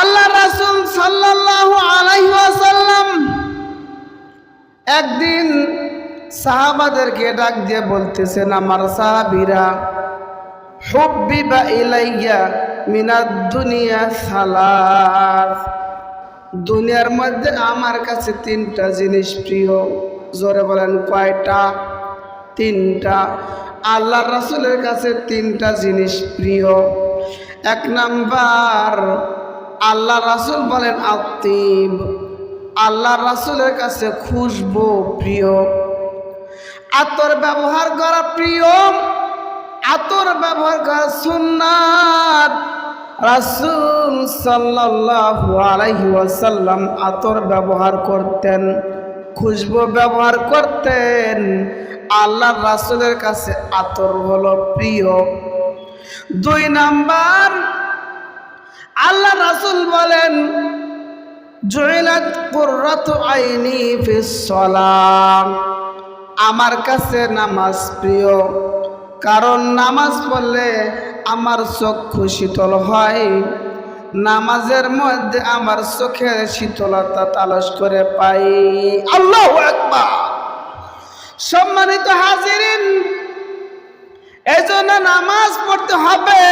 আল্লাহ রাসুল সাল্লাল্লাহু আলাইহি ওয়াসাল্লাম একদিন সাহাবাদেরকে ডাক দিয়ে বলতেছেন, আমার সাহাবীরা, হুব্বিবা ইলাইয়া মিনাদ দুনিয়া সালাস। দুনিয়ার মধ্যে আমার কাছে তিনটা জিনিস প্রিয়। জোরে বলেন, কয়টা? তিনটা। আল্লাহ রাসূলের কাছে তিনটা জিনিস প্রিয়। এক নাম্বার, আল্লাহ রাসুল বলেন আতিব আল্লাহ রাসুলের কাছে খুশবু প্রিয়। আতর ব্যবহার করা প্রিয়, আতর ব্যবহার করা সুন্নাত। রাসুল সাল্লাল্লাহু আলাইহি ওয়াসাল্লাম আতর ব্যবহার করতেন, খুশবু ব্যবহার করতেন। আল্লাহ রাসূলের কাছে আতর হলো প্রিয়। দুই নাম্বার, আল্লাহ রাসুল বলেন আইনি আমার কাছে নামাজ প্রিয়, কারণ নামাজ পড়লে আমার চক্ষু শীতল হয়। নামাজের মধ্যে আমার চোখের শীতলতা তালস করে পাই। আল্লাহ একবার সম্মানিত হাজিরিন নামাজ পড়তে হবে।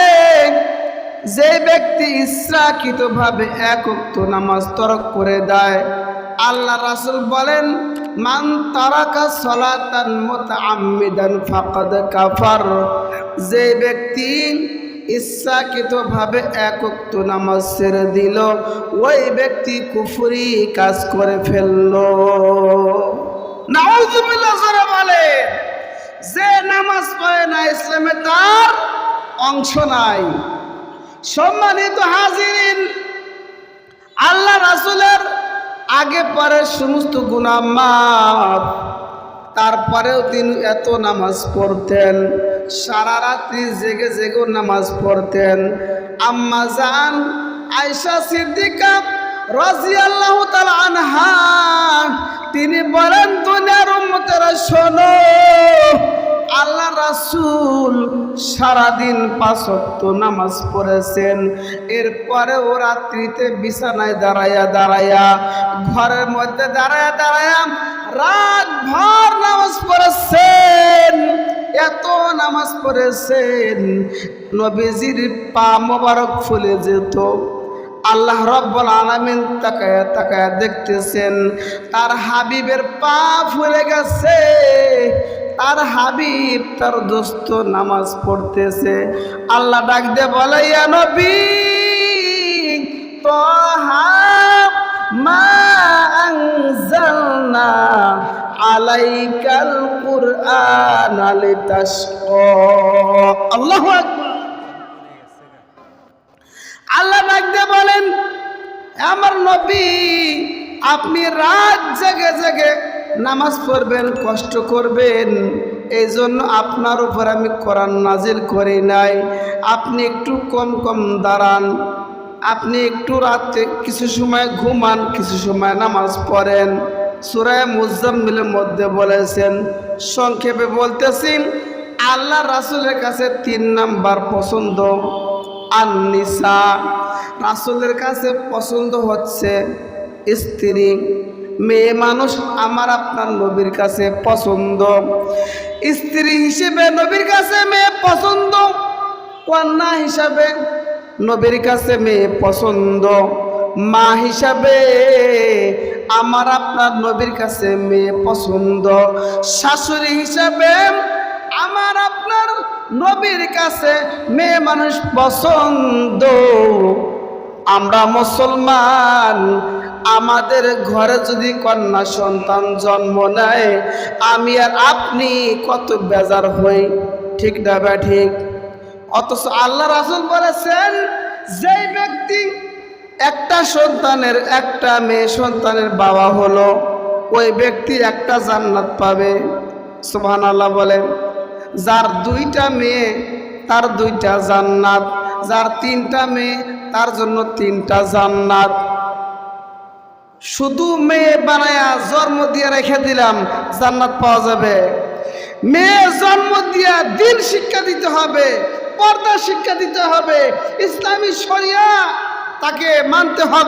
যে ব্যক্তি ইচ্ছাকৃত ভাবে একক নামাজ তরক করে দেয়, আল্লাহ রাসুল বলেন, মান তারাকা সলাতান মুতাআম্মিদান ফাকাদ কাফার। যে ব্যক্তি ইচ্ছাকৃত ভাবে একক নামাজ ছেড়ে দিল, ওই ব্যক্তি কুফুরি কাজ করে ফেলল। নাউজুবিল্লাহ বলে ইসলামে তার অংশ নাই। সম্মানিত হাজিরিন, আল্লাহ রাসূলের আগে পরে সমস্ত গুনাহ মাফ, তারপরেও তিনি এত নামাজ পড়তেন, সারা রাত্রি জেগে জেগে নামাজ পড়তেন। আম্মা জান আয়সা সিদ্দিকা রাজিয়াল্লাহু তাআলা আনহা, তিনি বলেন, দুনিয়ার উম্মতেরা শোনো আল্লাহ রাসূল সারাদিন পাঁচক্ত নামাজ পড়েছেন। এরপরে ও রাত্রিতে বিছানায় দাঁড়ায়া দাঁড়ায়া ঘরের মধ্যে দাঁড়ায়া দাঁড়ায়া রাত ভর নামাজ পড়েছেন। এত নামাজ পড়েছেন, নবীজির পা মোবারক ফুলে যেত। আল্লাহ রব্বুল আলামিন তাকায়া তাকায়া দেখতেছেন, তার হাবিবের পা ফুলে গেছে। তার হাবিব, তার দোস্ত নামাজ পড়তেছে। আল্লাহ ডাক দিয়ে বলে নবী আলাইকাল আল্লাহু ডাকতে বলেন, আমার নবী, আপনি রাত জেগে জেগে নামাজ পড়বেন, কষ্ট করবেন এই জন্য আপনার উপর আমি কোরআন নাজিল করি নাই। আপনি একটু কম কম দাঁড়ান, আপনি একটু রাতে কিছু সময় ঘুমান, কিছু সময় নামাজ পড়েন। সুরায় মুজাম্মিলের মধ্যে বলেছেন, সংক্ষেপে বলতেছি আল্লাহ রাসুলের কাছে তিন নাম্বার পছন্দ, আননিসা। রাসুলের কাছে পছন্দ হচ্ছে স্ত্রী। মেয়ে মানুষ আমার আপনার নবীর কাছে পছন্দ। স্ত্রী হিসেবে নবীর কাছে মেয়ে পছন্দ, কন্যা হিসাবে নবীর কাছে মেয়ে পছন্দ। মা হিসাবে আমার আপনার নবীর কাছে মেয়ে পছন্দ। শাশুড়ি হিসাবে আমার আপনার নবীর কাছে মেয়ে মানুষ পছন্দ। আমরা মুসলমান আমাদের ঘরে যদি কন্যা সন্তান জন্ম নেয়, আমি আর আপনি কত বেজার হই। ঠিক না বা ঠিক? অথচ আল্লাহ রাসুল বলেছেন, যেই ব্যক্তি একটা সন্তানের, একটা মেয়ে সন্তানের বাবা হলো, ওই ব্যক্তি একটা জান্নাত পাবে। সুবহান আল্লাহ বলেন, যার দুইটা মেয়ে, তার দুইটা জান্নাত, যার তিনটা মেয়ে, তার জন্য তিনটা জান্নাত। শুধু মেয়ে বানায়া জন্ম দিয়ে রেখে দিলাম, জান্নাত পাওয়া যাবে। মেয়ে জন্ম দিয়া দিন শিক্ষা দিতে হবে, পর্দা শিক্ষা দিতে হবে, ইসলামী শরিয়া তাকে মানতে হবে।